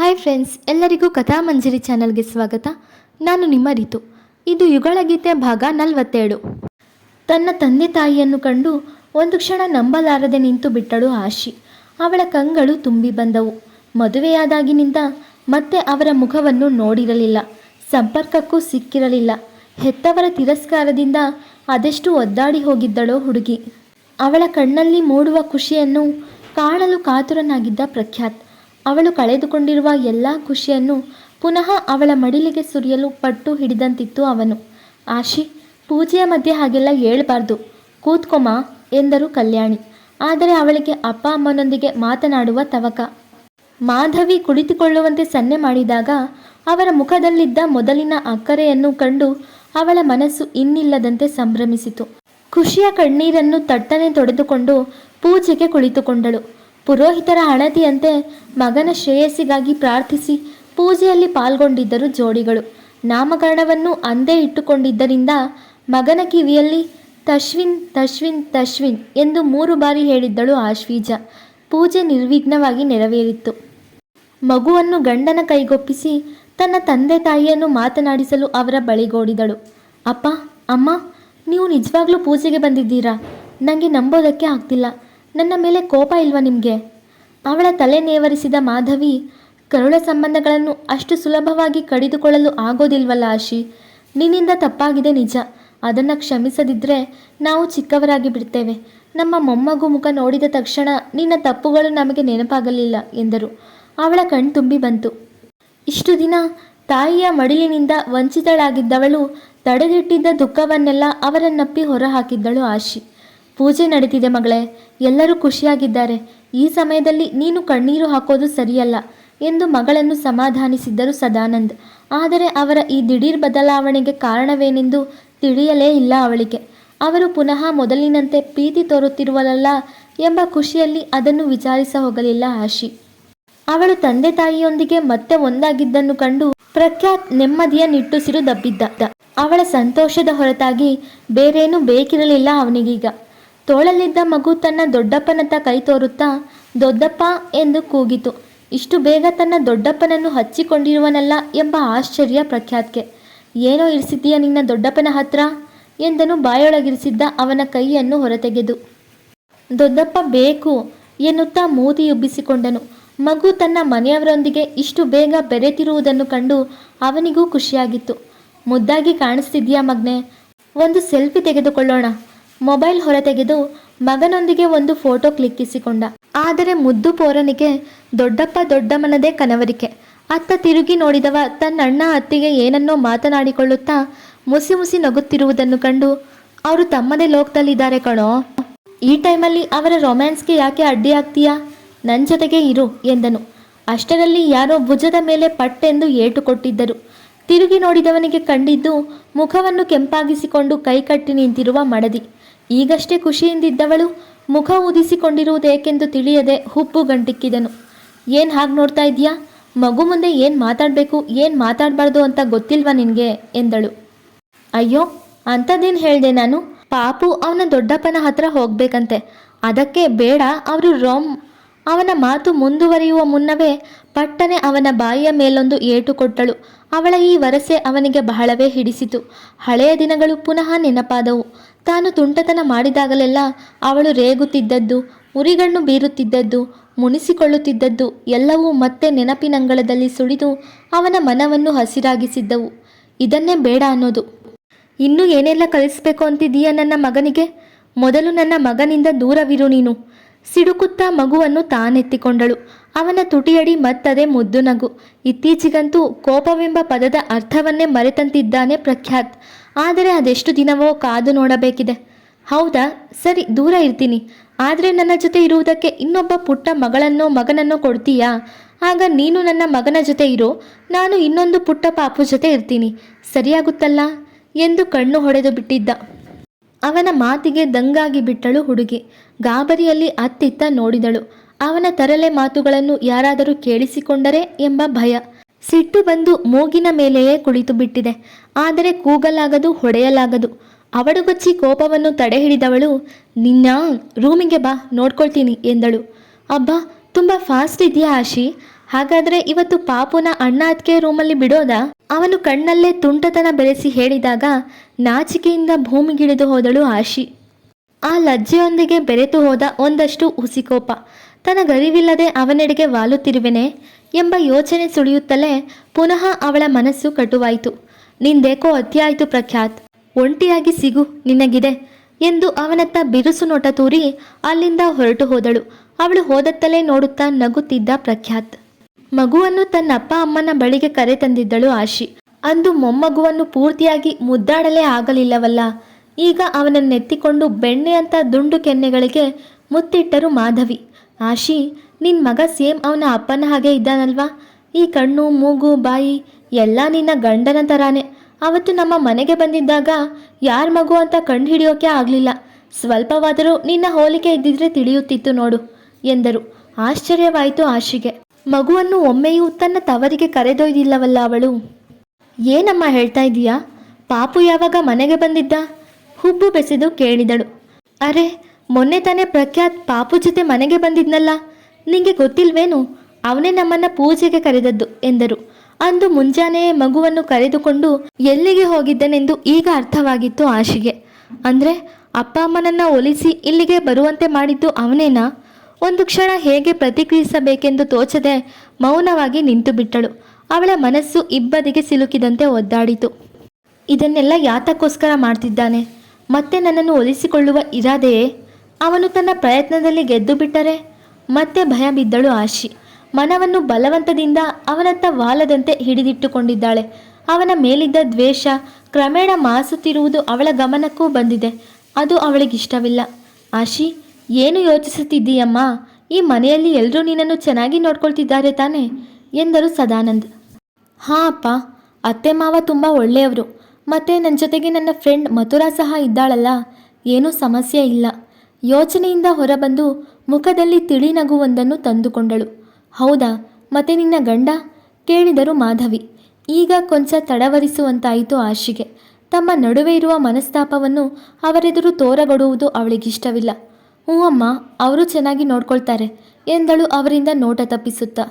Hi friends, ಎಲ್ಲರಿಗೂ ಕಥಾಮಂಜರಿ ಚಾನಲ್ಗೆ ಸ್ವಾಗತ. ನಾನು ನಿಮ್ಮ ರೀತು. ಇದು ಯುಗಳ ಗೀತೆ ಭಾಗ ನಲವತ್ತೇಳು ತನ್ನ ತಂದೆ ತಾಯಿಯನ್ನು ಕಂಡು ಒಂದು ಕ್ಷಣ ನಂಬಲಾರದೆ ನಿಂತು ಬಿಟ್ಟಳು ಆಶಿ. ಅವಳ ಕಂಗಳು ತುಂಬಿ ಬಂದವು. ಮದುವೆಯಾದಾಗಿನಿಂದ ಮತ್ತೆ ಅವರ ಮುಖವನ್ನು ನೋಡಿರಲಿಲ್ಲ. ಸಂಪರ್ಕಕ್ಕೂ ಸಿಕ್ಕಿರಲಿಲ್ಲ. ಹೆತ್ತವರ ತಿರಸ್ಕಾರದಿಂದ ಅದೆಷ್ಟು ಒದ್ದಾಡಿ ಹೋಗಿದ್ದಳೋ ಹುಡುಗಿ. ಅವಳ ಕಣ್ಣಲ್ಲಿ ಮೂಡುವ ಖುಷಿಯನ್ನು ಕಾಣಲು ಕಾತುರನಾಗಿದ್ದ ಪ್ರಖ್ಯಾತ್. ಅವಳು ಕಳೆದುಕೊಂಡಿರುವ ಎಲ್ಲ ಖುಷಿಯನ್ನು ಪುನಃ ಅವಳ ಮಡಿಲಿಗೆ ಸುರಿಯಲು ಪಟ್ಟು ಹಿಡಿದಂತಿತ್ತು ಅವನು. ಆಶಿ, ಪೂಜೆಯ ಮಧ್ಯೆ ಹಾಗೆಲ್ಲ ಹೇಳ್ಬಾರ್ದು. ಕೂತ್ಕೊಮ ಎಂದರು ಕಲ್ಯಾಣಿ. ಆದರೆ ಅವಳಿಗೆ ಅಪ್ಪ ಅಮ್ಮನೊಂದಿಗೆ ಮಾತನಾಡುವ ತವಕ. ಮಾಧವಿ ಕುಳಿತುಕೊಳ್ಳುವಂತೆ ಸನ್ನೆ ಮಾಡಿದಾಗ ಅವರ ಮುಖದಲ್ಲಿದ್ದ ಮೊದಲಿನ ಅಕ್ಕರೆಯನ್ನು ಕಂಡು ಅವಳ ಮನಸ್ಸು ಇನ್ನಿಲ್ಲದಂತೆ ಸಂಭ್ರಮಿಸಿತು. ಖುಷಿಯ ಕಣ್ಣೀರನ್ನು ತಟ್ಟನೆ ತೊಡೆದುಕೊಂಡು ಪೂಜೆಗೆ ಕುಳಿತುಕೊಂಡಳು. ಪುರೋಹಿತರ ಹಣತಿಯಂತೆ ಮಗನ ಶ್ರೇಯಸ್ಸಿಗಾಗಿ ಪ್ರಾರ್ಥಿಸಿ ಪೂಜೆಯಲ್ಲಿ ಪಾಲ್ಗೊಂಡಿದ್ದರು ಜೋಡಿಗಳು. ನಾಮಕರಣವನ್ನು ಅಂದೇ ಇಟ್ಟುಕೊಂಡಿದ್ದರಿಂದ ಮಗನ ಕಿವಿಯಲ್ಲಿ ತಶ್ವಿನ್ ತಶ್ವಿನ್ ತಶ್ವಿನ್ ಎಂದು ಮೂರು ಬಾರಿ ಹೇಳಿದ್ದಳು ಆಶ್ವೀಜ. ಪೂಜೆ ನಿರ್ವಿಘ್ನವಾಗಿ ನೆರವೇರಿತ್ತು. ಮಗುವನ್ನು ಗಂಡನ ಕೈಗೊಪ್ಪಿಸಿ ತನ್ನ ತಂದೆ ತಾಯಿಯನ್ನು ಮಾತನಾಡಿಸಲು ಅವರ ಬಳಿಗೋಡಿದಳು. ಅಪ್ಪ, ಅಮ್ಮ, ನೀವು ನಿಜವಾಗ್ಲೂ ಪೂಜೆಗೆ ಬಂದಿದ್ದೀರಾ? ನನಗೆ ನಂಬೋದಕ್ಕೆ ಆಗ್ತಿಲ್ಲ. ನನ್ನ ಮೇಲೆ ಕೋಪ ಇಲ್ವಾ ನಿಮಗೆ? ಅವಳ ತಲೆ ನೇವರಿಸಿದ ಮಾಧವಿ ಕರುಳ ಸಂಬಂಧಗಳನ್ನು ಅಷ್ಟು ಸುಲಭವಾಗಿ ಕಡಿದುಕೊಳ್ಳಲು ಆಗೋದಿಲ್ವಲ್ಲ ಆಶಿ? ನಿನ್ನಿಂದ ತಪ್ಪಾಗಿದೆ ನಿಜ. ಅದನ್ನು ಕ್ಷಮಿಸದಿದ್ದರೆ ನಾವು ಚಿಕ್ಕವರಾಗಿ ಬಿಡ್ತೇವೆ. ನಮ್ಮ ಮೊಮ್ಮಗು ಮುಖ ನೋಡಿದ ತಕ್ಷಣ ನಿನ್ನ ತಪ್ಪುಗಳು ನಮಗೆ ನೆನಪಾಗಲಿಲ್ಲ ಎಂದರು. ಅವಳ ಕಣ್ತುಂಬಿ ಬಂತು. ಇಷ್ಟು ದಿನ ತಾಯಿಯ ಮಡಿಲಿನಿಂದ ವಂಚಿತಳಾಗಿದ್ದವಳು ತಡೆದಿಟ್ಟಿದ್ದ ದುಃಖವನ್ನೆಲ್ಲ ಅವರನ್ನಪ್ಪಿ ಹೊರಹಾಕಿದ್ದಳು ಆಶಿ. ಪೂಜೆ ನಡೀತಿದೆ ಮಗಳೇ. ಎಲ್ಲರೂ ಖುಷಿಯಾಗಿದ್ದಾರೆ. ಈ ಸಮಯದಲ್ಲಿ ನೀನು ಕಣ್ಣೀರು ಹಾಕೋದು ಸರಿಯಲ್ಲ ಎಂದು ಮಗಳನ್ನು ಸಮಾಧಾನಿಸಿದ್ದರು ಸದಾನಂದ್. ಆದರೆ ಅವರ ಈ ದಿಢೀರ್ ಬದಲಾವಣೆಗೆ ಕಾರಣವೇನೆಂದು ತಿಳಿಯಲೇ ಇಲ್ಲ ಅವಳಿಗೆ. ಅವರು ಪುನಃ ಮೊದಲಿನಂತೆ ಪ್ರೀತಿ ತೋರುತ್ತಿರುವಲ್ಲ ಎಂಬ ಖುಷಿಯಲ್ಲಿ ಅದನ್ನು ವಿಚಾರಿಸ ಹೋಗಲಿಲ್ಲ ಆಶಿ. ಅವಳು ತಂದೆ ತಾಯಿಯೊಂದಿಗೆ ಮತ್ತೆ ಒಂದಾಗಿದ್ದನ್ನು ಕಂಡು ಪ್ರಖ್ಯಾತ್ ನೆಮ್ಮದಿಯ ನಿಟ್ಟುಸಿರು ದಬ್ಬಿದ್ದ. ಅವಳ ಸಂತೋಷದ ಹೊರತಾಗಿ ಬೇರೇನೂ ಬೇಕಿರಲಿಲ್ಲ ಅವನಿಗೀಗ. ತೋಳಲಿದ್ದ ಮಗು ತನ್ನ ದೊಡ್ಡಪ್ಪನತ್ತ ಕೈ ತೋರುತ್ತಾ, ದೊಡ್ಡಪ್ಪ ಎಂದು ಕೂಗಿತು. ಇಷ್ಟು ಬೇಗ ತನ್ನ ದೊಡ್ಡಪ್ಪನನ್ನು ಹಚ್ಚಿಕೊಂಡಿರುವನಲ್ಲ ಎಂಬ ಆಶ್ಚರ್ಯ ಪ್ರಖ್ಯಾತ್ಗೆ. ಏನೋ ಇರಿಸಿದ್ದೀಯ ನಿನ್ನ ದೊಡ್ಡಪ್ಪನ ಹತ್ರ? ಎಂದನು ಬಾಯೊಳಗಿರಿಸಿದ್ದ ಅವನ ಕೈಯನ್ನು ಹೊರತೆಗೆದು. ದೊಡ್ಡಪ್ಪ ಬೇಕು ಎನ್ನುತ್ತಾ ಮೂತಿಯುಬ್ಬಿಸಿಕೊಂಡನು ಮಗು ತನ್ನ ಮನೆಯವರೊಂದಿಗೆ ಇಷ್ಟು ಬೇಗ ಬೆರೆತಿರುವುದನ್ನು ಕಂಡು ಅವನಿಗೂ ಖುಷಿಯಾಗಿತ್ತು. ಮುದ್ದಾಗಿ ಕಾಣಿಸ್ತಿದ್ಯಾ ಮಗ್ನೆ? ಒಂದು ಸೆಲ್ಫಿ ತೆಗೆದುಕೊಳ್ಳೋಣ. ಮೊಬೈಲ್ ಹೊರತೆಗೆದು ಮಗನೊಂದಿಗೆ ಒಂದು ಫೋಟೋ ಕ್ಲಿಕ್ಕಿಸಿಕೊಂಡ. ಆದರೆ ಮುದ್ದು ಪೋರನಿಗೆ, ದೊಡ್ಡಪ್ಪ, ದೊಡ್ಡಮ್ಮನದೇ ಕನವರಿಕೆ. ಅತ್ತ ತಿರುಗಿ ನೋಡಿದವ ತನ್ನ ಅಣ್ಣ ಅತ್ತಿಗೆ ಏನನ್ನೋ ಮಾತನಾಡಿಕೊಳ್ಳುತ್ತಾ ಮುಸಿ ಮುಸಿ ನಗುತ್ತಿರುವುದನ್ನು ಕಂಡು, ಅವರು ತಮ್ಮದೇ ಲೋಕದಲ್ಲಿದ್ದಾರೆ ಕಣೋ. ಈ ಟೈಮಲ್ಲಿ ಅವರ ರೊಮ್ಯಾನ್ಸ್ಗೆ ಯಾಕೆ ಅಡ್ಡಿಯಾಗ್ತೀಯಾ ನನ್ನ ಜೊತೆಗೆ ಇರು, ಎಂದನು. ಅಷ್ಟರಲ್ಲಿ ಯಾರೋ ಭುಜದ ಮೇಲೆ ಪಟ್ಟೆಂದು ಏಟು ಕೊಟ್ಟಿದ್ದರು ತಿರುಗಿ ನೋಡಿದವನಿಗೆ ಕಂಡಿದ್ದು ಮುಖವನ್ನು ಕೆಂಪಾಗಿಸಿಕೊಂಡು ಕೈಕಟ್ಟಿ ನಿಂತಿರುವ ಮಡದಿ. ಈಗಷ್ಟೇ ಖುಷಿಯಿಂದಿದ್ದವಳು ಮುಖ ಊದಿಸಿಕೊಂಡಿರುವುದೇಕೆಂದು ತಿಳಿಯದೆ ಹುಬ್ಬು ಗಂಟಿಕ್ಕಿದನು. ಏನು ಹಾಗೆ ನೋಡ್ತಾ ಇದೀಯಾ ಮಗು ಮುಂದೆ ಏನು ಮಾತಾಡಬೇಕು, ಏನು ಮಾತಾಡಬಾರ್ದು ಅಂತ ಗೊತ್ತಿಲ್ವಾ ನಿನಗೆ? ಎಂದಳು. ಅಯ್ಯೋ, ಅಂಥದ್ದೇನು ಹೇಳಿದೆ ನಾನು? ಪಾಪು ಅವನ ದೊಡ್ಡಪ್ಪನ ಹತ್ರ ಹೋಗ್ಬೇಕಂತೆ. ಅದಕ್ಕೆ ಬೇಡ, ಅವರು ರೋಮ್. ಅವನ ಮಾತು ಮುಂದುವರಿಯುವ ಮುನ್ನವೇ ಪಟ್ಟನೆ ಅವನ ಬಾಯಿಯ ಮೇಲೊಂದು ಏಟು ಕೊಟ್ಟಳು. ಅವಳ ಈ ವರಸೆ ಅವನಿಗೆ ಬಹಳವೇ ಹಿಡಿಸಿತು. ಹಳೆಯ ದಿನಗಳು ಪುನಃ ನೆನಪಾದವು. ತಾನು ತುಂಟತನ ಮಾಡಿದಾಗಲೆಲ್ಲ ಅವಳು ರೇಗುತ್ತಿದ್ದದ್ದು, ಉರಿಗಣ್ಣು ಬೀರುತ್ತಿದ್ದದ್ದು, ಮುನಿಸಿಕೊಳ್ಳುತ್ತಿದ್ದದ್ದು ಎಲ್ಲವೂ ಮತ್ತೆ ನೆನಪಿನಂಗಳದಲ್ಲಿ ಸುಳಿದು ಅವನ ಮನವನ್ನು ಹಸಿರಾಗಿಸಿದ್ದವು. ಇದನ್ನೇ ಬೇಡ ಅನ್ನೋದು. ಇನ್ನೂ ಏನೆಲ್ಲ ಕಲಿಸ್ಬೇಕು ಅಂತಿದೀಯ ನನ್ನ ಮಗನಿಗೆ? ಮೊದಲು ನನ್ನ ಮಗನಿಂದ ದೂರವಿರು ನೀನು. ಸಿಡುಕುತ್ತಾ ಮಗುವನ್ನು ತಾನೆತ್ತಿಕೊಂಡಳು. ಅವನ ತುಟಿಯಡಿ ಮತ್ತದೇ ಮುದ್ದು ನಗು. ಇತ್ತೀಚೆಗಂತೂ ಕೋಪವೆಂಬ ಪದದ ಅರ್ಥವನ್ನೇ ಮರೆತಂತಿದ್ದಾನೆ ಪ್ರಖ್ಯಾತ್. ಆದರೆ ಅದೆಷ್ಟು ದಿನವೋ ಕಾದು ನೋಡಬೇಕಿದೆ. ಹೌದಾ? ಸರಿ, ದೂರ ಇರ್ತೀನಿ. ಆದರೆ ನನ್ನ ಜೊತೆ ಇರುವುದಕ್ಕೆ ಇನ್ನೊಬ್ಬ ಪುಟ್ಟ ಮಗಳನ್ನೋ ಮಗನನ್ನೋ ಕೊಡ್ತೀಯಾ? ಆಗ ನೀನು ನನ್ನ ಮಗನ ಜೊತೆ ಇರೋ, ನಾನು ಇನ್ನೊಂದು ಪುಟ್ಟ ಪಾಪು ಜೊತೆ ಇರ್ತೀನಿ. ಸರಿಯಾಗುತ್ತಲ್ಲ? ಎಂದು ಕಣ್ಣು ಹೊಡೆದು ಬಿಟ್ಟಿದ್ದ. ಅವನ ಮಾತಿಗೆ ದಂಗಾಗಿ ಬಿಟ್ಟಳು ಹುಡುಗಿ. ಗಾಬರಿಯಲ್ಲಿ ಅತ್ತಿತ್ತ ನೋಡಿದಳು. ಅವನ ತರಲೆ ಮಾತುಗಳನ್ನು ಯಾರಾದರೂ ಕೇಳಿಸಿಕೊಂಡರೆ ಎಂಬ ಭಯ. ಸಿಟ್ಟು ಬಂದು ಮೂಗಿನ ಮೇಲೆಯೇ ಕುಳಿತು ಬಿಟ್ಟಿದೆ. ಆದರೆ ಕೂಗಲಾಗದು, ಹೊಡೆಯಲಾಗದು. ಅವಡುಗೊಚ್ಚಿ ಕೋಪವನ್ನು ತಡೆಹಿಡಿದವಳು, ನಿನ್ನ ರೂಮಿಗೆ ಬಾ, ನೋಡ್ಕೊಳ್ತೀನಿ ಎಂದಳು. ಅಬ್ಬಾ, ತುಂಬ ಫಾಸ್ಟ್ ಇದೆಯಾ ಆಶಿ? ಹಾಗಾದ್ರೆ ಇವತ್ತು ಪಾಪುನ ಅಣ್ಣ ಅತ್ತಿಗೆ ರೂಮಲ್ಲಿ ಬಿಡೋದಾ? ಅವನು ಕಣ್ಣಲ್ಲೇ ತುಂಟತನ ಬೆರೆಸಿ ಹೇಳಿದಾಗ ನಾಚಿಕೆಯಿಂದ ಭೂಮಿಗಿಳಿದು ಹೋದಳು ಆಶಿ. ಆ ಲಜ್ಜೆಯೊಂದಿಗೆ ಬೆರೆತು ಹೋದ ಒಂದಷ್ಟು ಹುಸಿಕೋಪ. ತನಗರಿವಿಲ್ಲದೆ ಅವನೆಡೆಗೆ ವಾಲುತ್ತಿರುವೆನೆ ಎಂಬ ಯೋಚನೆ ಸುಳಿಯುತ್ತಲೇ ಪುನಃ ಅವಳ ಮನಸ್ಸು ಕಟುವಾಯಿತು. ನಿಂದೇಕೋ ಅತಿಯಾಯಿತು ಪ್ರಖ್ಯಾತ್. ಒಂಟಿಯಾಗಿ ಸಿಗು ನಿನಗಿದೆ ಎಂದು ಅವನತ್ತ ಬಿರುಸು ನೋಟ ತೂರಿ ಅಲ್ಲಿಂದ ಹೊರಟು ಹೋದಳು. ಅವಳು ಹೋದತ್ತಲೇ ನೋಡುತ್ತಾ ನಗುತ್ತಿದ್ದ ಪ್ರಖ್ಯಾತ್. ಮಗುವನ್ನು ತನ್ನ ಅಪ್ಪ ಅಮ್ಮನ ಬಳಿಗೆ ಕರೆ ತಂದಿದ್ದಳು ಆಶಿ. ಅಂದು ಮೊಮ್ಮಗುವನ್ನು ಪೂರ್ತಿಯಾಗಿ ಮುದ್ದಾಡಲೇ ಆಗಲಿಲ್ಲವಲ್ಲ. ಈಗ ಅವನನ್ನೆತ್ತಿಕೊಂಡು ಬೆಣ್ಣೆಯಂತ ದುಂಡು ಕೆನ್ನೆಗಳಿಗೆ ಮುತ್ತಿಟ್ಟರು ಮಾಧವಿ. ಆಶಿ ನಿನ್ನ ಮಗ ಸೇಮ್ ಅವನ ಅಪ್ಪನ ಹಾಗೆ ಇದ್ದಾನಲ್ವಾ? ಈ ಕಣ್ಣು, ಮೂಗು, ಬಾಯಿ ಎಲ್ಲ ನಿನ್ನ ಗಂಡನ ಥರಾನೇ ಅವತ್ತು ನಮ್ಮ ಮನೆಗೆ ಬಂದಿದ್ದಾಗ ಯಾರ ಮಗು ಅಂತ ಕಂಡು ಹಿಡಿಯೋಕೆ ಆಗಲಿಲ್ಲ. ಸ್ವಲ್ಪವಾದರೂ ನಿನ್ನ ಹೋಲಿಕೆ ಇದ್ದಿದ್ರೆ ತಿಳಿಯುತ್ತಿತ್ತು ನೋಡು, ಎಂದರು. ಆಶ್ಚರ್ಯವಾಯಿತು ಆಶಿಗೆ. ಮಗುವನ್ನು ಒಮ್ಮೆಯೂ ತನ್ನ ತವರಿಗೆ ಕರೆದೊಯ್ದಿಲ್ಲವಲ್ಲ ಅವಳು? ಏನಮ್ಮ ಹೇಳ್ತಾ ಇದೀಯಾ? ಪಾಪು ಯಾವಾಗ ಮನೆಗೆ ಬಂದಿದ್ದ? ಹುಬ್ಬು ಬೆಸೆದು ಕೇಳಿದಳು. ಅರೆ ಮೊನ್ನೆ ತಾನೇ ಪ್ರಖ್ಯಾತ್ ಪಾಪು ಜೊತೆ ಮನೆಗೆ ಬಂದಿದ್ನಲ್ಲ? ನಿಂಗೆ ಗೊತ್ತಿಲ್ವೇನು? ಅವನೇ ನಮ್ಮನ್ನ ಪೂಜೆಗೆ ಕರೆದದ್ದು ಎಂದರು. ಅಂದು ಮುಂಜಾನೆಯೇ ಮಗುವನ್ನು ಕರೆದುಕೊಂಡು ಎಲ್ಲಿಗೆ ಹೋಗಿದ್ದನೆಂದು ಈಗ ಅರ್ಥವಾಗಿತ್ತು ಆಶಿಗೆ. ಅಂದ್ರೆ ಅಪ್ಪ ಅಮ್ಮನನ್ನ ಒಲಿಸಿ ಇಲ್ಲಿಗೆ ಬರುವಂತೆ ಮಾಡಿದ್ದು ಅವನೇನಾ? ಒಂದು ಕ್ಷಣ ಹೇಗೆ ಪ್ರತಿಕ್ರಿಯಿಸಬೇಕೆಂದು ತೋಚದೆ ಮೌನವಾಗಿ ನಿಂತು ಬಿಟ್ಟಳು. ಅವಳ ಮನಸ್ಸು ಇಬ್ಬದಿಗೆ ಸಿಲುಕಿದಂತೆ ಒದ್ದಾಡಿತು. ಇದನ್ನೆಲ್ಲ ಯಾತಕ್ಕೋಸ್ಕರ ಮಾಡ್ತಿದ್ದಾನೆ? ಮತ್ತೆ ನನ್ನನ್ನು ಒಲಿಸಿಕೊಳ್ಳುವ ಇರಾದೆಯೇ? ಅವನು ತನ್ನ ಪ್ರಯತ್ನದಲ್ಲಿ ಗೆದ್ದು ಬಿಟ್ಟರೆ ಮತ್ತೆ ಭಯ ಬಿದ್ದಳು ಆಶಿ. ಮನವನ್ನು ಬಲವಂತದಿಂದ ಅವನತ್ತ ವಾಲದಂತೆ ಹಿಡಿದಿಟ್ಟುಕೊಂಡಿದ್ದಾಳೆ. ಅವನ ಮೇಲಿದ್ದ ದ್ವೇಷ ಕ್ರಮೇಣ ಮಾಸುತ್ತಿರುವುದು ಅವಳ ಗಮನಕ್ಕೂ ಬಂದಿದೆ. ಅದು ಅವಳಿಗಿಷ್ಟವಿಲ್ಲ. ಆಶಿ, ಏನು ಯೋಚಿಸುತ್ತಿದ್ದೀಯಮ್ಮ? ಈ ಮನೆಯಲ್ಲಿ ಎಲ್ಲರೂ ನಿನ್ನನ್ನು ಚೆನ್ನಾಗಿ ನೋಡ್ಕೊಳ್ತಿದ್ದಾರೆ ತಾನೆ? ಎಂದರು ಸದಾನಂದ್. ಹಾಂ ಅಪ್ಪ, ಅತ್ತೆ ಮಾವ ತುಂಬ ಒಳ್ಳೆಯವರು. ಮತ್ತು ನನ್ನ ಜೊತೆಗೆ ನನ್ನ ಫ್ರೆಂಡ್ ಮಥುರಾ ಸಹ ಇದ್ದಾಳಲ್ಲ? ಏನೂ ಸಮಸ್ಯೆ ಇಲ್ಲ. ಯೋಚನೆಯಿಂದ ಹೊರಬಂದು ಮುಖದಲ್ಲಿ ತಿಳಿ ನಗುವೊಂದನ್ನು ತಂದುಕೊಂಡಳು. ಹೌದಾ, ಮತ್ತೆ ನಿನ್ನ ಗಂಡ? ಕೇಳಿದರು ಮಾಧವಿ. ಈಗ ಕೊಂಚ ತಡವರಿಸುವಂತಾಯಿತು ಆಶಿಗೆ. ತಮ್ಮ ನಡುವೆ ಇರುವ ಮನಸ್ತಾಪವನ್ನು ಅವರೆದುರು ತೋರಗೊಡುವುದು ಅವಳಿಗಿಷ್ಟವಿಲ್ಲ. ಹ್ಞೂ ಅಮ್ಮ ಅವರು ಚೆನ್ನಾಗಿ ನೋಡ್ಕೊಳ್ತಾರೆ ಎಂದಳು ಅವರಿಂದ ನೋಟ ತಪ್ಪಿಸುತ್ತಾ.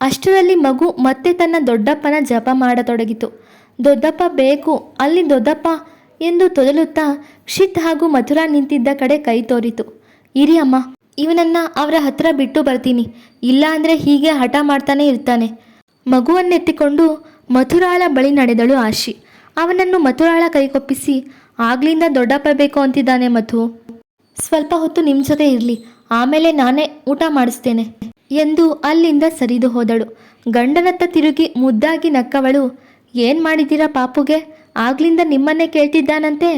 ಅಷ್ಟರಲ್ಲಿ ಮಗು ಮತ್ತೆ ತನ್ನ ದೊಡ್ಡಪ್ಪನ ಜಪ ಮಾಡತೊಡಗಿತು. ದೊಡ್ಡಪ್ಪ ಬೇಕು, ಅಲ್ಲಿ ದೊಡ್ಡಪ್ಪ ಎಂದು ತೊದಲುತ್ತಾ ಕ್ಷಿತ್ ಹಾಗೂ ಮಥುರಾ ನಿಂತಿದ್ದ ಕಡೆ ಕೈ ತೋರಿತು. ಇರಿ ಅಮ್ಮ, ಇವನನ್ನ ಅವರ ಹತ್ರ ಬಿಟ್ಟು ಬರ್ತೀನಿ. ಇಲ್ಲ ಅಂದ್ರೆ ಹೀಗೆ ಹಠ ಮಾಡ್ತಾನೆ ಇರ್ತಾನೆ. ಮಗುವನ್ನೆತ್ತಿಕೊಂಡು ಮಥುರಾಳ ಬಳಿ ನಡೆದಳು ಆಶಿ. ಅವನನ್ನು ಮಥುರಾಳ ಕೈಕೊಪ್ಪಿಸಿ, ಆಗ್ಲಿಂದ ದೊಡ್ಡಪ್ಪ ಬೇಕು ಅಂತಿದ್ದಾನೆ ಮಧು. ಸ್ವಲ್ಪ ಹೊತ್ತು ನಿಮ್ಮ ಜೊತೆ ಇರಲಿ, ಆಮೇಲೆ ನಾನೇ ಊಟ ಮಾಡಿಸ್ತೇನೆ ಎಂದು ಅಲ್ಲಿಂದ ಸರಿದು ಹೋದಳು. ಗಂಡನತ್ತ ತಿರುಗಿ ಮುದ್ದಾಗಿ ನಕ್ಕವಳು, ಏನು ಮಾಡಿದ್ದೀರಾ ಪಾಪುಗೆ? ಆಗ್ಲಿಂದ ನಿಮ್ಮನ್ನೇ ಕೇಳ್ತಿದ್ದಾನಂತೆ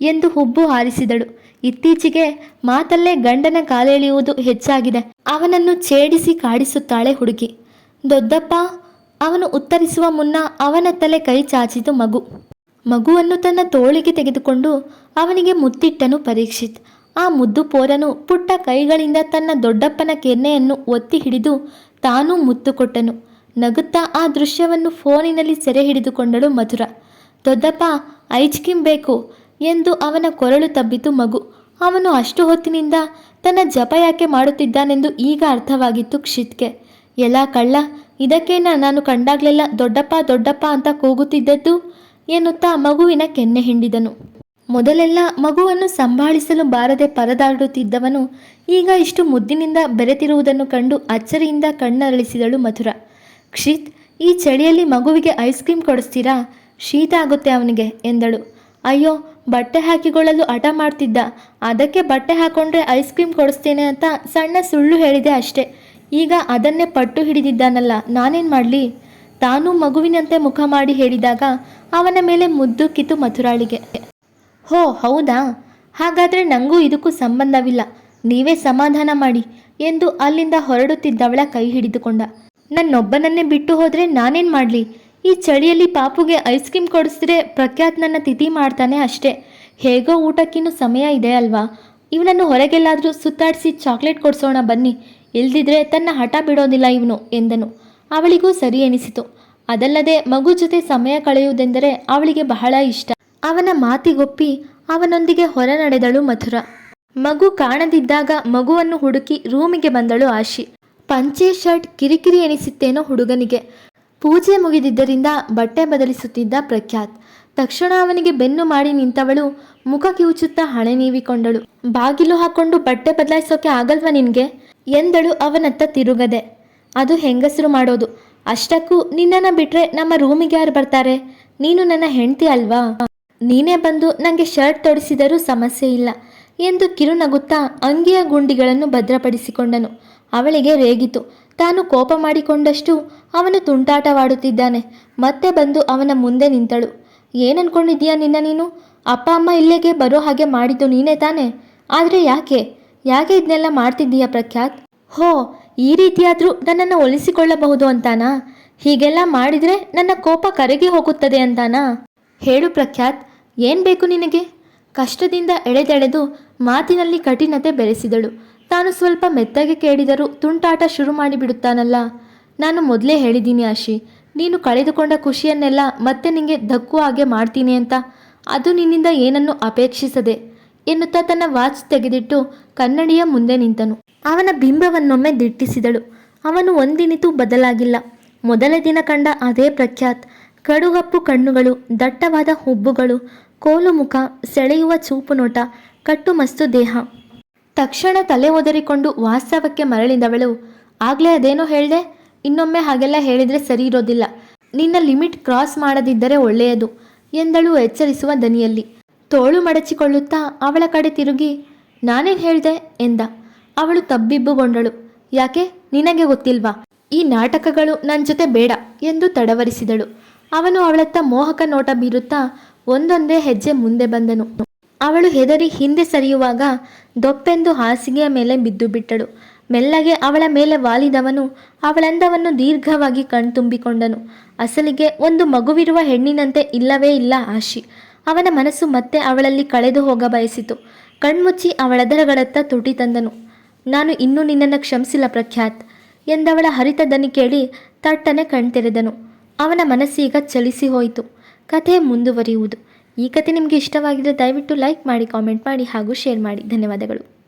ಎಂದು ಹುಬ್ಬು ಹಾರಿಸಿದಳು. ಇತ್ತೀಚೆಗೆ ಮಾತಲ್ಲೇ ಗಂಡನ ಕಾಲೆಳೆಯುವುದು ಹೆಚ್ಚಾಗಿದೆ. ಅವನನ್ನು ಛೇಡಿಸಿ ಕಾಡಿಸುತ್ತಾಳೆ ಹುಡುಗಿ. ದೊಡ್ಡಪ್ಪ, ಅವನು ಉತ್ತರಿಸುವ ಮುನ್ನ ಅವನ ತಲೆ ಕೈ ಚಾಚಿತು ಮಗು. ಮಗುವನ್ನು ತನ್ನ ತೋಳಿಗೆ ತೆಗೆದುಕೊಂಡು ಅವನಿಗೆ ಮುತ್ತಿಟ್ಟನು ಪರೀಕ್ಷಿತ್. ಆ ಮುದ್ದು ಪೋರನು ಪುಟ್ಟ ಕೈಗಳಿಂದ ತನ್ನ ದೊಡ್ಡಪ್ಪನ ಕೆನ್ನೆಯನ್ನು ಒತ್ತಿ ಹಿಡಿದು ತಾನೂ ಮುತ್ತು ಕೊಟ್ಟನು. ನಗುತ್ತಾ ಆ ದೃಶ್ಯವನ್ನು ಫೋನಿನಲ್ಲಿ ಸೆರೆ ಹಿಡಿದುಕೊಂಡಳು ಮಧುರ. ದೊಡ್ಡಪ್ಪ ಐಚ್ಕಿಂ ಬೇಕು ಎಂದು ಅವನ ಕೊರಳು ತಬ್ಬಿತು ಮಗು. ಅವನು ಅಷ್ಟು ಹೊತ್ತಿನಿಂದ ತನ್ನ ಜಪ ಯಾಕೆ ಮಾಡುತ್ತಿದ್ದಾನೆಂದು ಈಗ ಅರ್ಥವಾಗಿತ್ತು ಕ್ಷಿತ್ಗೆ. ಎಲ್ಲ ಕಳ್ಳ, ಇದಕ್ಕೇನ ನಾನು ಕಂಡಾಗ್ಲೆಲ್ಲ ದೊಡ್ಡಪ್ಪ ದೊಡ್ಡಪ್ಪ ಅಂತ ಕೂಗುತ್ತಿದ್ದದ್ದು ಎನ್ನುತ್ತಾ ಮಗುವಿನ ಕೆನ್ನೆ ಹಿಂಡಿದನು. ಮೊದಲೆಲ್ಲ ಮಗುವನ್ನು ಸಂಭಾಳಿಸಲು ಬಾರದೆ ಪರದಾಡುತ್ತಿದ್ದವನು ಈಗ ಇಷ್ಟು ಮುದ್ದಿನಿಂದ ಬೆರೆತಿರುವುದನ್ನು ಕಂಡು ಅಚ್ಚರಿಯಿಂದ ಕಣ್ಣರಳಿಸಿದಳು ಮಧುರ ಕ್ಷಿತ್, ಈ ಚಳಿಯಲ್ಲಿ ಮಗುವಿಗೆ ಐಸ್ ಕ್ರೀಮ್ ಕೊಡಿಸ್ತೀರಾ? ಶೀತ ಆಗುತ್ತೆ ಅವನಿಗೆ ಎಂದಳು. ಅಯ್ಯೋ, ಬಟ್ಟೆ ಹಾಕಿಕೊಳ್ಳಲು ಹಠ ಮಾಡ್ತಿದ್ದ. ಅದಕ್ಕೆ ಬಟ್ಟೆ ಹಾಕೊಂಡ್ರೆ ಐಸ್ ಕ್ರೀಮ್ ಕೊಡಿಸ್ತೇನೆ ಅಂತ ಸಣ್ಣ ಸುಳ್ಳು ಹೇಳಿದೆ ಅಷ್ಟೇ. ಈಗ ಅದನ್ನೇ ಪಟ್ಟು ಹಿಡಿದಿದ್ದಾನಲ್ಲ, ನಾನೇನು ಮಾಡಲಿ? ತಾನೂ ಮಗುವಿನಂತೆ ಮುಖ ಮಾಡಿ ಹೇಳಿದಾಗ ಅವನ ಮೇಲೆ ಮುದ್ದು ಮಥುರಾಳಿಗೆ. ಹೋ, ಹೌದಾ? ಹಾಗಾದರೆ ನನಗೂ ಇದಕ್ಕೂ ಸಂಬಂಧವಿಲ್ಲ. ನೀವೇ ಸಮಾಧಾನ ಮಾಡಿ ಎಂದು ಅಲ್ಲಿಂದ ಹೊರಡುತ್ತಿದ್ದವಳ ಕೈ ಹಿಡಿದುಕೊಂಡ. ನನ್ನೊಬ್ಬನನ್ನೇ ಬಿಟ್ಟು ಹೋದರೆ ನಾನೇನು ಮಾಡಲಿ? ಈ ಚಳಿಯಲ್ಲಿ ಪಾಪುಗೆ ಐಸ್ ಕ್ರೀಮ್ ಕೊಡಿಸಿದ್ರೆ ಪ್ರಖ್ಯಾತ್ ನನ್ನ ತಿಥಿ ಮಾಡ್ತಾನೆ ಅಷ್ಟೇ. ಹೇಗೋ ಊಟಕ್ಕಿನ್ನೂ ಸಮಯ ಇದೆ ಅಲ್ವಾ? ಇವನನ್ನು ಹೊರಗೆಲ್ಲಾದರೂ ಸುತ್ತಾಡಿಸಿ ಚಾಕ್ಲೇಟ್ ಕೊಡಿಸೋಣ ಬನ್ನಿ. ಇಲ್ದಿದ್ರೆ ತನ್ನ ಹಠ ಬಿಡೋದಿಲ್ಲ ಇವನು, ಎಂದನು. ಅವಳಿಗೂ ಸರಿ ಎನಿಸಿತು. ಅದಲ್ಲದೆ ಮಗು ಜೊತೆ ಸಮಯ ಕಳೆಯುವುದೆಂದರೆ ಅವಳಿಗೆ ಬಹಳ ಇಷ್ಟ. ಅವನ ಮಾತಿಗೊಪ್ಪಿ ಅವನೊಂದಿಗೆ ಹೊರ ನಡೆದಳು ಮಥುರ ಮಗು ಕಾಣದಿದ್ದಾಗ ಮಗುವನ್ನು ಹುಡುಕಿ ರೂಮಿಗೆ ಬಂದಳು ಆಶಿ. ಪಂಚೆ ಶರ್ಟ್ ಕಿರಿಕಿರಿ ಎನಿಸಿತ್ತೇನೋ ಹುಡುಗನಿಗೆ. ಪೂಜೆ ಮುಗಿದಿದ್ದರಿಂದ ಬಟ್ಟೆ ಬದಲಿಸುತ್ತಿದ್ದ ಪ್ರಖ್ಯಾತ್. ತಕ್ಷಣ ಅವನಿಗೆ ಬೆನ್ನು ಮಾಡಿ ನಿಂತವಳು ಮುಖ ಕಿವುಚುತ್ತಾ ಹಣೆ ನೀವಿಕೊಂಡಳು. ಬಾಗಿಲು ಹಾಕೊಂಡು ಬಟ್ಟೆ ಬದಲಾಯಿಸೋಕೆ ಆಗಲ್ವಾ ನಿನಗೆ? ಎಂದಳು ಅವನತ್ತ ತಿರುಗದೆ. ಅದು ಹೆಂಗಸರು ಮಾಡೋದು. ಅಷ್ಟಕ್ಕೂ ನಿನ್ನನ್ನ ಬಿಟ್ರೆ ನಮ್ಮ ರೂಮಿಗೆ ಯಾರು ಬರ್ತಾರೆ? ನೀನು ನನ್ನ ಹೆಂಡತಿ ಅಲ್ವಾ? ನೀನೇ ಬಂದು ನನಗೆ ಶರ್ಟ್ ತೊಡಿಸಿದರೂ ಸಮಸ್ಯೆ ಇಲ್ಲ ಎಂದು ಕಿರುನಗುತ್ತಾ ಅಂಗಿಯ ಗುಂಡಿಗಳನ್ನು ಭದ್ರಪಡಿಸಿಕೊಂಡನು. ಅವಳಿಗೆ ರೇಗಿತು. ತಾನು ಕೋಪ ಮಾಡಿಕೊಂಡಷ್ಟು ಅವನು ತುಂಟಾಟವಾಡುತ್ತಿದ್ದಾನೆ. ಮತ್ತೆ ಬಂದು ಅವನ ಮುಂದೆ ನಿಂತಳು. ಏನನ್ಕೊಂಡಿದ್ದೀಯಾ ನಿನ್ನ ನೀನು? ಅಪ್ಪ, ಅಮ್ಮ ಇಲ್ಲಿಗೆ ಬರೋ ಹಾಗೆ ಮಾಡಿದ್ದು ನೀನೇ ತಾನೆ? ಆದರೆ ಯಾಕೆ? ಯಾಕೆ ಇದನ್ನೆಲ್ಲ ಮಾಡ್ತಿದ್ದೀಯಾ ಪ್ರಖ್ಯಾತ್? ಹೋ, ಈ ರೀತಿಯಾದರೂ ನನ್ನನ್ನು ಒಲಿಸಿಕೊಳ್ಳಬಹುದು ಅಂತಾನಾ? ಹೀಗೆಲ್ಲ ಮಾಡಿದರೆ ನನ್ನ ಕೋಪ ಕರಗಿ ಹೋಗುತ್ತದೆ ಅಂತಾನಾ? ಹೇಳು ಪ್ರಖ್ಯಾತ್, ಏನು ಬೇಕು ನಿನಗೆ? ಕಷ್ಟದಿಂದ ಎಳೆದೆಳೆದು ಮಾತಿನಲ್ಲಿ ಕಠಿಣತೆ ಬೆರೆಸಿದಳು. ತಾನು ಸ್ವಲ್ಪ ಮೆತ್ತಗೆ ಕೇಳಿದರೂ ತುಂಟಾಟ ಶುರು ಮಾಡಿಬಿಡುತ್ತಾನಲ್ಲ. ನಾನು ಮೊದಲೇ ಹೇಳಿದ್ದೀನಿ ಆಶಿ, ನೀನು ಕಳೆದುಕೊಂಡ ಖುಷಿಯನ್ನೆಲ್ಲ ಮತ್ತೆ ನಿಂಗೆ ಧಕ್ಕು ಹಾಗೆ ಮಾಡ್ತೀನಿ ಅಂತ. ಅದು ನಿನ್ನಿಂದ ಏನನ್ನು ಅಪೇಕ್ಷಿಸದೆ ಎನ್ನುತ್ತಾ ತನ್ನ ವಾಚ್ ತೆಗೆದಿಟ್ಟು ಕನ್ನಡಿಯ ಮುಂದೆ ನಿಂತನು. ಅವನ ಬಿಂಬವನ್ನೊಮ್ಮೆ ದಿಟ್ಟಿಸಿದಳು. ಅವನು ಒಂದಿನಿತೂ ಬದಲಾಗಿಲ್ಲ. ಮೊದಲ ದಿನ ಕಂಡ ಅದೇ ಪ್ರಖ್ಯಾತ್. ಕಡುಗಪ್ಪು ಕಣ್ಣುಗಳು, ದಟ್ಟವಾದ ಹುಬ್ಬುಗಳು, ಕೋಲು ಮುಖ, ಸೆಳೆಯುವ ಚೂಪು ನೋಟ ಕಟ್ಟುಮಸ್ತು ದೇಹ. ತಕ್ಷಣ ತಲೆ ಒದರಿಕೊಂಡು ವಾಸ್ತವಕ್ಕೆ ಮರಳಿದವಳು. ಆಗ್ಲೇ ಅದೇನೋ ಹೇಳ್ದೆ? ಇನ್ನೊಮ್ಮೆ ಹಾಗೆಲ್ಲ ಹೇಳಿದ್ರೆ ಸರಿ ಇರೋದಿಲ್ಲ. ನಿನ್ನ ಲಿಮಿಟ್ ಕ್ರಾಸ್ ಮಾಡದಿದ್ದರೆ ಒಳ್ಳೆಯದು, ಎಂದಳು ಎಚ್ಚರಿಸುವ ದನಿಯಲ್ಲಿ. ತೋಳು ಮಡಚಿಕೊಳ್ಳುತ್ತಾ ಅವಳ ಕಡೆ ತಿರುಗಿ, ನಾನೇನು ಹೇಳ್ದೆ? ಎಂದ. ಅವಳು ತಬ್ಬಿಬ್ಬುಗೊಂಡಳು. ಯಾಕೆ? ನಿನಗೆ ಗೊತ್ತಿಲ್ವಾ? ಈ ನಾಟಕಗಳು ನನ್ನ ಜೊತೆ ಬೇಡ ಎಂದು ತಡವರಿಸಿದಳು. ಅವನು ಅವಳತ್ತ ಮೋಹಕ ನೋಟ ಬೀರುತ್ತಾ ಒಂದೊಂದೇ ಹೆಜ್ಜೆ ಮುಂದೆ ಬಂದನು. ಅವಳು ಹೆದರಿ ಹಿಂದೆ ಸರಿಯುವಾಗ ದೊಪ್ಪೆಂದು ಹಾಸಿಗೆಯ ಮೇಲೆ ಬಿದ್ದು ಬಿಟ್ಟಳು. ಮೆಲ್ಲಗೆ ಅವಳ ಮೇಲೆ ವಾಲಿದವನು ಅವಳಂದವನ್ನು ದೀರ್ಘವಾಗಿ ಕಣ್ತುಂಬಿಕೊಂಡನು. ಅಸಲಿಗೆ ಒಂದು ಮಗುವಿರುವ ಹೆಣ್ಣಿನಂತೆ ಇಲ್ಲವೇ ಇಲ್ಲ ಆಶಿ. ಅವನ ಮನಸ್ಸು ಮತ್ತೆ ಅವಳಲ್ಲಿ ಕಳೆದು ಹೋಗ ಬಯಸಿತು. ಕಣ್ಮುಚ್ಚಿ ಅವಳದರಗಳತ್ತ ತುಟಿ ತಂದನು. ನಾನು ಇನ್ನೂ ನಿನ್ನನ್ನು ಕ್ಷಮಿಸಿಲ್ಲ ಪ್ರಖ್ಯಾತ್ ಎಂದವಳ ಹರಿತ ದನಿ ಕೇಳಿ ತಟ್ಟನೆ ಕಣ್ತೆರೆದನು. ಅವನ ಮನಸ್ಸೀಗ ಚಲಿಸಿ ಹೋಯಿತು. ಕಥೆ ಮುಂದುವರಿಯುವುದು. ಈ ಕತೆ ನಿಮಗೆ ಇಷ್ಟವಾಗಿದ್ದರೆ ದಯವಿಟ್ಟು ಲೈಕ್ ಮಾಡಿ ಕಾಮೆಂಟ್ ಮಾಡಿ ಹಾಗೂ ಶೇರ್ ಮಾಡಿ. ಧನ್ಯವಾದಗಳು.